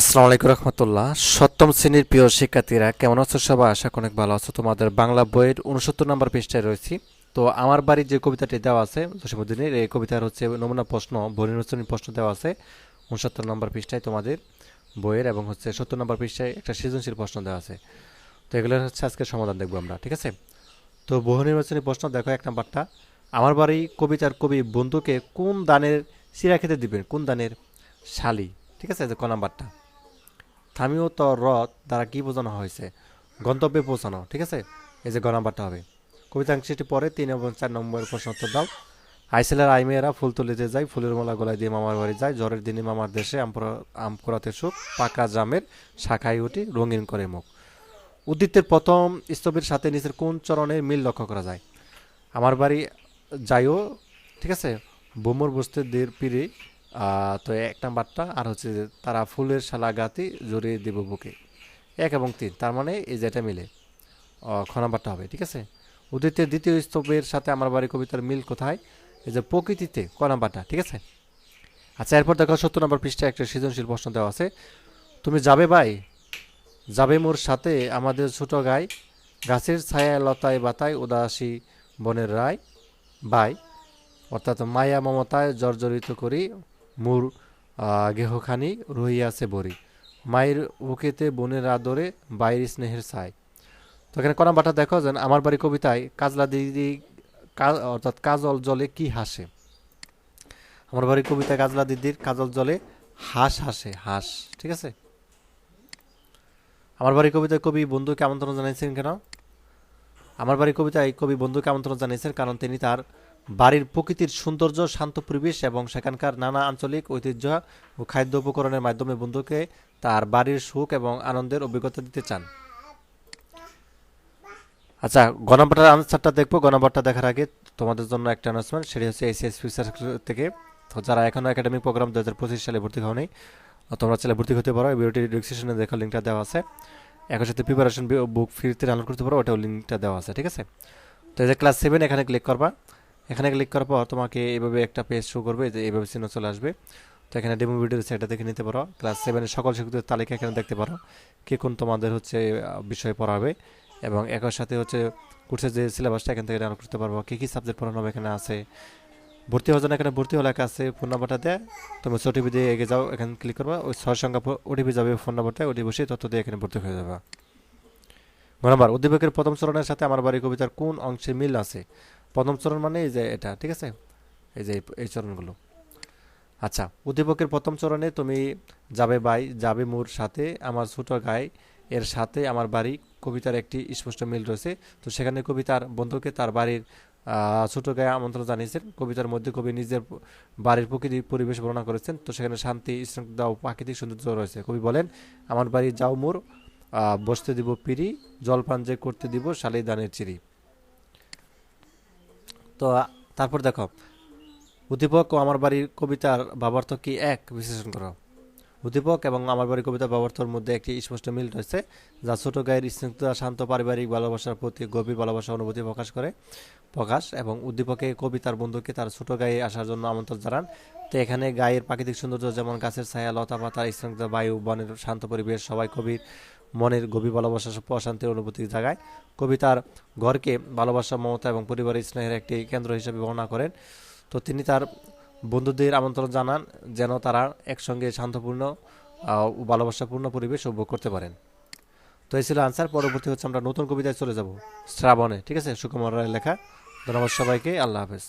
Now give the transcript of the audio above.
আসসালামু আলাইকুম রহমতুল্লাহ। সপ্তম শ্রেণির প্রিয় শিক্ষার্থীরা, কেমন আছো সবাই? আশা অনেক ভালো আছো। তোমাদের বাংলা বইয়ের উনসত্তর নম্বর পৃষ্ঠায় রয়েছি। তো আমার বাড়ির যে কবিতাটি দেওয়া আছে জসীমুদ্দিনের এই কবিতার হচ্ছে নমুনা প্রশ্ন বনির্বাচনী প্রশ্ন দেওয়া আছে। উনসত্তর নম্বর পৃষ্ঠায় তোমাদের বইয়ের এবং হচ্ছে সত্তর নম্বর পৃষ্ঠায় একটা সৃজনশীল প্রশ্ন দেওয়া আছে। তো এগুলোর হচ্ছে আজকে সমাধান দেখব আমরা, ঠিক আছে? তো বহু নির্বাচনী প্রশ্ন, দেখো এক নাম্বারটা। আমার বাড়ি কবিতার কবি বন্ধুকে কোন দানের চিরা খেতে দিবেন? কোন দানের শালি? ঠিক আছে? ক নাম্বারটা। থামিও তো রথ দ্বারা কি বোঝানো হয়েছে গন্তব্যে পৌঁছানো ঠিক আছে? এই যে গ নাম্বারটা হবে কবিতাংশটি পরে তিন এবং চার নম্বর প্রশ্ন উত্তর দাও। আইসেলের আইমেয়েরা ফুল তুলিতে যায়, ফুলের মালা গলায় দিয়ে মামার বাড়ি যায়। জ্বরের দিনে মামার দেশে আম পোড়া- আম সুখ, পাকা জামের শাখায় উঠি রঙিন করে মুখ। উদ্ভিদের প্রথম স্তবের সাথে নিচের কোন চরণের মিল লক্ষ্য করা যায়? আমার বাড়ি যাইও, ঠিক আছে? বোমর বসতে দের পিড়ে তো এক নাম্বারটা, আর হচ্ছে যে তারা ফুলের শালা গাতি জড়িয়ে দেব বুকে। এক এবং তিন, তার মানে এই যেটা মিলে। খ নাম্বারটা হবে, ঠিক আছে? উদ্ভিদের দ্বিতীয় স্তবের সাথে আমার বাড়ি কবিতার মিল কোথায়? এই যে প্রকৃতিতে, ক নাম্বারটা, ঠিক আছে? আচ্ছা এরপর দেখো সত্তর নম্বর পৃষ্ঠায় একটা সৃজনশীল প্রশ্ন দেওয়া আছে। তুমি যাবে ভাই? যাবে মোর সাথে আমাদের ছোট গাই। গাছের ছায়া লতায় বাতায় উদাসী বনের রায়। বাই অর্থাৎ মায়া মমতায় জর্জরিত করি মূর গেহখানি রহিয়াছে বরি মায়ের বুকেতে বোনের আদরে বাইরের স্নেহের ছায় তো এখানে কনা বাটা দেখো, যেন আমার বাড়ি কবিতায় কাজলা দিদি অর্থাৎ কাজল জলে কি হাসে। আমার বাড়ি কবিতায় কাজলা দিদির কাজল জলে হাঁস হাসে, হাঁস, ঠিক আছে? আমার বাড়ি কবিতায় কবি বন্ধুকে আমন্ত্রণ জানিয়েছেন কেন? আমার বাড়ি কবিতায় কবি বন্ধুকে আমন্ত্রণ জানিয়েছেন কারণ তিনি তার বাড়ির প্রকৃতির সৌন্দর্য, শান্ত পরিবেশ এবং সেখানকার নানা আঞ্চলিক ঐতিহ্য ও খাদ্য উপকরণের মাধ্যমে বন্ধুকে তার বাড়ির সুখ এবং আনন্দের অভিজ্ঞতা দিতে চান। আচ্ছা গণবাটার আনসারটা দেখব। গণবারটা দেখার আগে তোমাদের জন্য একটা অ্যানাউন্সমেন্ট সেটি হচ্ছে এসিএস ফিউচার থেকে। তো যারা এখনও একাডেমিক প্রোগ্রাম দু হাজার পঁচিশ সালে ভর্তি হওনি তোমরা চাইলে ভর্তি হতে পারো। ভিডিওটি ডিসক্রিপশনে দেখো লিঙ্কটা দেওয়া আছে। একই সাথে প্রিপারেশন বুক ফ্রিতে ডাউনলোড করতে পারো, ওটাও লিঙ্কটা দেওয়া আছে, ঠিক আছে? তো এই যে ক্লাস সেভেন এখানে ক্লিক করবা। এখানে ক্লিক করার পর তোমাকে এভাবে একটা পেজ শো করবে যে এইভাবে চিহ্ন চলে আসবে। তো এখানে ডেমো ভিডিও সেটা দেখে নিতে পারো। ক্লাস সেভেনের সকল শিক্ষকদের তালিকা এখানে দেখতে পারো কে কোন তোমাদের হচ্ছে বিষয় পড়াবে এবং একই সাথে হচ্ছে কোর্সের যে সিলেবাসটা এখান থেকে ডাউনলোড করতে পারব। কী কী সাবজেক্ট পড়ানো হবে এখানে আছে? ভর্তি হওয়ার জন্য এখানে ভর্তি হলে লেখা আছে ফোন নাম্বারটা দেয়। তুমি ওটিপি দিয়ে এগিয়ে যাও, এখানে ক্লিক করবা। ওই ছয় সংখ্যা ওটিপি যাবে ফোন নাম্বারটা ওটি বসে তথ্য দিয়ে এখানে ভর্তি হয়ে যাবে। নম্বর, উদ্দীপকের প্রথম চরণের সাথে আমার বাড়ি কবিতার কোন অংশে মিল আছে? প্রথম চরণ মানে এই যে এটা, ঠিক আছে? এই যে এই- চরণগুলো। আচ্ছা উদ্দীপকের প্রথম চরণে তুমি যাবে বাই, যাবে মোর সাথে আমার ছোট গায়ে এর সাথে আমার বাড়ি, কবিতার একটি স্পষ্ট মিল রয়েছে। তো সেখানে কবিতার বন্ধুকে তার বাড়ির ছোট গায়ে আমন্ত্রণ জানিয়েছেন। কবিতার মধ্যে কবি নিজের বাড়ির প্রকৃতির পরিবেশ বর্ণনা করেছেন। তো সেখানে শান্তি শৃঙ্খলা ও প্রাকৃতিক সৌন্দর্য রয়েছে। কবি বলেন, আমার বাড়ি যাও মোর বসতে দিব পিড়ি, জলপান যে করতে দিব শালি দানের চিরি তো তারপর দেখো উদ্দীপক ও আমার বাড়ির কবিতার ভাবার্থ কি এক? বিশ্লেষণ করো। উদ্দীপক এবং আমার বাড়ির কবিতা ভাবার্থর মধ্যে একটি স্পষ্ট মিল রয়েছে, যা ছোট গায়ের স্নিগ্ধতা, শান্ত পারিবারিক ভালোবাসার প্রতি গভীর ভালোবাসা অনুভূতি প্রকাশ করে। প্রকাশ এবং উদ্দীপকে কবি তার বন্ধুকে তার ছোট গায়ে আসার জন্য আমন্ত্রণ জানান। তো এখানে গায়ের প্রাকৃতিক সৌন্দর্য যেমন গাছের ছায়া, লতা পাতা স্নিগ্ধতা বায়ু, বনের শান্ত পরিবেশ, সবাই কবির মনের গভীর ভালোবাসা প্রশান্তির অনুভূতি জাগায়। কবি তার ঘরকে ভালোবাসা, মমতা এবং পরিবারের স্নেহের একটি কেন্দ্র হিসেবে বর্ণনা করেন। তো তিনি তার বন্ধুদের আমন্ত্রণ জানান যেন তারা একসঙ্গে শান্তপূর্ণ ভালোবাসাপূর্ণ পরিবেশ উপভোগ করতে পারেন। তো এই ছিল আনসার পরবর্তী হচ্ছে আমরা নতুন কবিতায় চলে যাব, শ্রাবণে, ঠিক আছে? সুকুমার রায়ের লেখা। ধন্যবাদ সবাইকে, আল্লাহ হাফেজ।